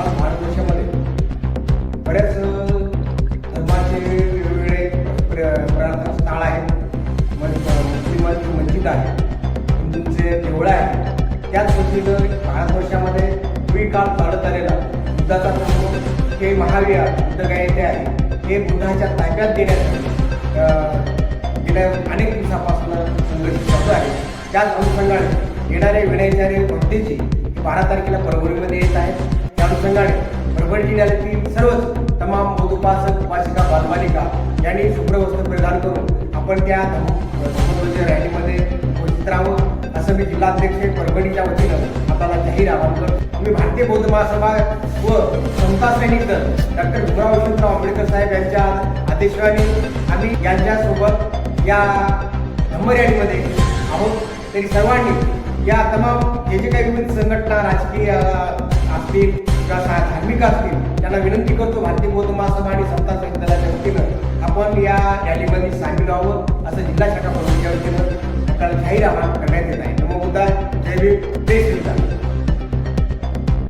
आज भारतवर्षामध्ये बऱ्याच धर्माचे वेगवेगळे प्र- प्रार्थना स्थळ आहेत. मुस्लिमांची मस्जिद आहे हिंदूंचे देवळं आहे त्याच पद्धतीनं भारतवर्षामध्ये काळ चालत आलेला बुद्धाचा धर्म हे महावीर बुद्ध काय येथे आहे. हे बुद्धाच्या ताब्यात देण्यात गेल्या अनेक दिवसापासून संघर्ष चालू आहे. त्याच अनुषंगाने येणारे विनयचार्य भक्तीची बारा तारखेला परभणीमध्ये येत आहे त्या अनुषंगाने परभणी जिल्ह्यातील सर्वच तमाम बोधुपासक उपासिका बालबालिका यांनी शुभ्र वस्त्र परिधान करून आपण त्या धम्म रॅलीमध्ये उपस्थित राहावं. असं मी जिल्हाध्यक्ष परभणीच्या वतीनं आपल्याला जाहीर आवाहन करतो. आम्ही भारतीय बौद्ध महासभा व समता सैनिक दल डॉक्टर भीमराव यशवंतराव आंबेडकर साहेब यांच्या आदेशाने आम्ही यांच्यासोबत या धम्म रॅलीमध्ये आहोत. तरी सर्वांनी या तमाम जे जे काही विविध संघटना राजकीय असतील किंवा सा- धार्मिक असतील त्यांना विनंती करतो भारतीय बौद्ध महासभा आणि समता सैनिक वतीनं आपण या रॅलीमध्ये सामील व्हावं असं जिल्हा शाखा प्रमुखाच्या वतीनं आपल्याला जाहीर आवाहन करण्यात येत आहे. नमो बुद्धाय. जय भीम.